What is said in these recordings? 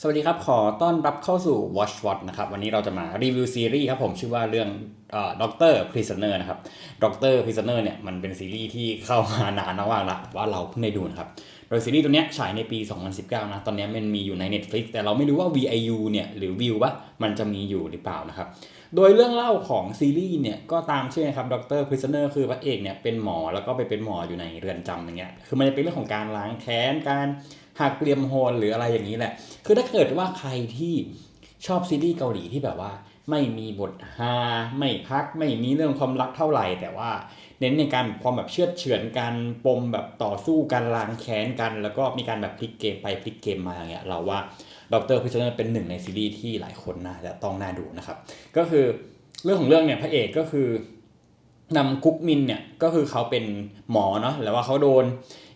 สวัสดีครับ ขอต้อนรับเข้าสู่ Watch What นะครับ วันนี้เราจะมารีวิวซีรีส์ครับผมชื่อว่าเรื่องด็อกเตอร์พรีเซเนอร์นะครับด็อกเตอร์พรีเซเนอร์เนี่ยมันเป็นซีรีส์ที่เข้ามานานมากละว่าเราเพิ่งได้ดูนะครับ ดยซีรีส์ตัวเนี้ยฉายในปี 2019 นะ ตอนนี้มันมีอยู่ใน Netflix แต่เราไม่รู้ว่า VIU เนี่ยหรือวิวว่ามันจะมีอยู่หรือเปล่านะครับ โดยเรื่องเล่าของซีรีส์เนี่ยก็ตามชื่อนะครับด็อกเตอร์พรีเซเนอร์คือพระเอกเนี่ยเป็นหมอแล้วก็ไปเป็นหมออยู่ในเรือนจำอย่างเงี้ยคือมันจะเป็นเรื่องของการล้างแค้นการหักเกลียมโหนหรืออะไรอย่างนี้แหละ คือถ้าเกิดว่าใครที่ชอบซีรีส์เกาหลีที่แบบว่า ไม่มีบทฮาไม่พักไม่มีเรื่องความรักเท่าไหร่ แต่ว่าเน้นในการความแบบเชื่อเฉือนกันปมแบบต่อสู้กันล้างแค้นกัน แล้วก็มีการแบบพลิกเกมไปพลิกเกมมาอย่างเงี้ยเราว่าด็อกเตอร์พิซเนอร์เป็นหนึ่งในซีรีส์ที่หลายคนน่าจะต้องน่าดูนะครับ ก็คือเรื่องของเรื่องเนี่ยพระเอกก็คือ นำกุ๊กมินเนี่ยก็คือเขาเป็นหมอเนาะแล้วว่าเขาโดน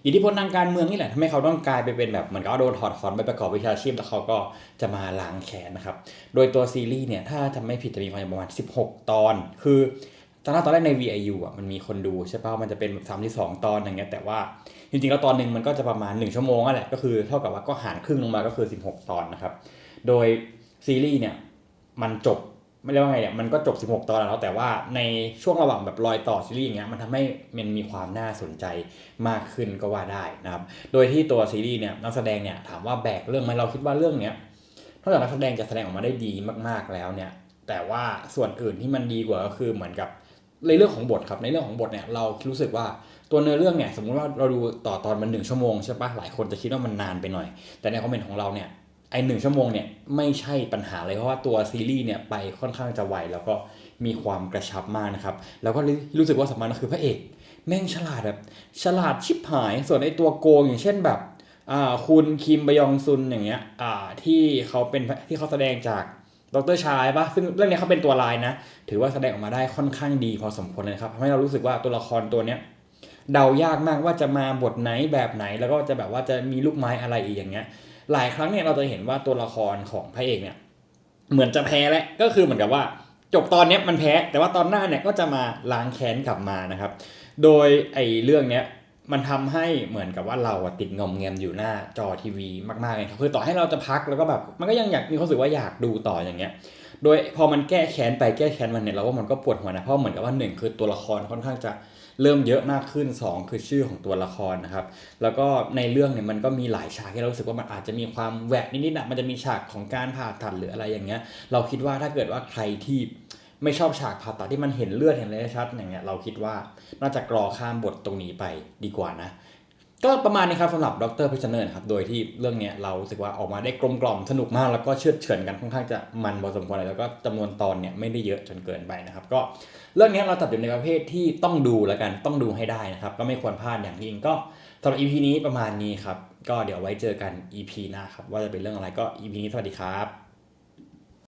อิทธิพลทางการเมืองนี่แหละทำให้เขาต้องกลายไปเป็นแบบเหมือนกับว่าโดนถอดถอนไปประกอบวิชาชีพ แล้วเขาก็จะมาล้างแค้นนะครับ โดยตัวซีรีส์เนี่ยถ้าจะไม่ผิดจะมีประมาณ 16 ตอน คือตอนแรกตอนแรกใน VIU อะมันมีคนดูใช่ป่ะมันจะเป็นสามที่สองตอนอย่างเงี้ยแต่ว่าจริงๆแล้วตอนหนึ่งมันก็จะประมาณ 1 ชั่วโมงนั่นแหละก็คือเท่ากับว่าก็หารครึ่งลงมาก็คือ 16 ตอนนะครับโดยซีรีส์เนี่ยมันจบ ไม่เรียกว่าไงเนี่ยมันก็จบ 16 ตอนแล้วแต่ว่าในช่วงระหว่างแบบรอยต่อซีรีส์อย่างเงี้ยมันทำให้มันมีความน่าสนใจมากขึ้นก็ว่าได้นะครับ โดยที่ตัวซีรีส์เนี่ยนักแสดงเนี่ยถามว่าแบกเรื่องไหมเราคิดว่าเรื่องเนี้ยนอกจากนักแสดงจะแสดงออกมาได้ดีมากๆแล้วเนี่ย แต่ว่าส่วนอื่นที่มันดีกว่าก็คือเหมือนกับในเรื่องของบทครับในเรื่องของบทเนี่ยเรารู้สึกว่าตัวเนื้อเรื่องเนี่ยสมมุติว่าเราดูต่อตอนมันหนึ่งชั่วโมงใช่ปะหลายคนจะคิดว่ามันนานไปหน่อย แต่ในคอมเมนต์ของเราเนี่ย ไอหนึ่งชั่วโมงเนี่ยไม่ใช่ปัญหาเลยเพราะว่าตัวซีรีส์เนี่ยไปค่อนข้างจะไวแล้วก็มีความกระชับมากนะครับ แล้วก็รู้สึกว่าสำคัญก็คือพระเอก แม่งฉลาดแบบฉลาดชิบหาย ส่วนไอตัวโกงอย่างเช่นแบบอ่าคุณคิมบยองซุนอย่างเงี้ยอ่าที่เขาเป็นที่เขาแสดงจากดรชายปะซึ่งเรื่องนี้เขาเป็นตัวลายนะ ถือว่าแสดงออกมาได้ค่อนข้างดีพอสมควรเลยครับทำให้เรารู้สึกว่าตัวละครตัวเนี้ยเดายากมากว่าจะมาบทไหนแบบไหน แล้วก็จะแบบว่าจะมีลูกไม้อะไรอีกอย่างเงี้ย หลายครั้งเนี่ยเราจะเห็นว่าตัวละครของพระเอกเนี่ยเหมือนจะแพ้แล้วก็คือเหมือนกับว่าจบตอนเนี้ยมันแพ้ แต่ว่าตอนหน้าเนี่ยก็จะมาล้างแค้นกลับมานะครับ โดยไอ้เรื่องเนี้ยมันทำให้เหมือนกับว่าเราติดงอมแงมอยู่หน้าจอทีวีมากๆเลยครับคือต่อให้เราจะพักแล้วก็แบบมันก็ยังอยากมีความรู้สึกว่าอยากดูต่ออย่างเงี้ย โดยพอมันแก้แค้นไปแก้แค้นมันเนี่ยเราว่ามันก็ปวดหัวนะเพราะเหมือนกับว่าหนึ่งคือตัวละครค่อนข้างจะ เริ่มเยอะมากขึ้นสองคือชื่อของตัวละครนะครับ แล้วก็ในเรื่องเนี่ยมันก็มีหลายฉากที่เรารู้สึกว่ามันอาจจะมีความแหวกนิดๆนะมันจะมีฉากของการผ่าตัดหรืออะไรอย่างเงี้ย เราคิดว่าถ้าเกิดว่าใครที่ไม่ชอบฉากผ่าตัดที่มันเห็นเลือดเห็นอะไรชัดอย่างเงี้ยเราคิดว่าน่าจะกรอข้ามบทตรงนี้ไปดีกว่านะ ก็ประมาณนี้ครับสำหรับดรพิชเนอร์นะครับ โดยที่เรื่องเนี้ยเราสึกว่าออกมาได้กลมกล่อมสนุกมาก แล้วก็เชื่อดเฉือนกันค่อนข้างจะมันพอสมควรเลยแล้วก็จำนวนตอนเนี่ยไม่ได้เยอะจนเกินไปนะครับ ก็เรื่องเนี้ยเราตัดอยู่ในประเภทที่ต้องดูแล้วกันต้องดูให้ได้นะครับ ก็ไม่ควรพลาดอย่างยิ่งก็สำหรับ EP นี้ประมาณนี้ครับ ก็เดี๋ยวไว้เจอกัน EP หน้าครับว่าจะเป็นเรื่องอะไรก็ EP นี้สวัสดีครับ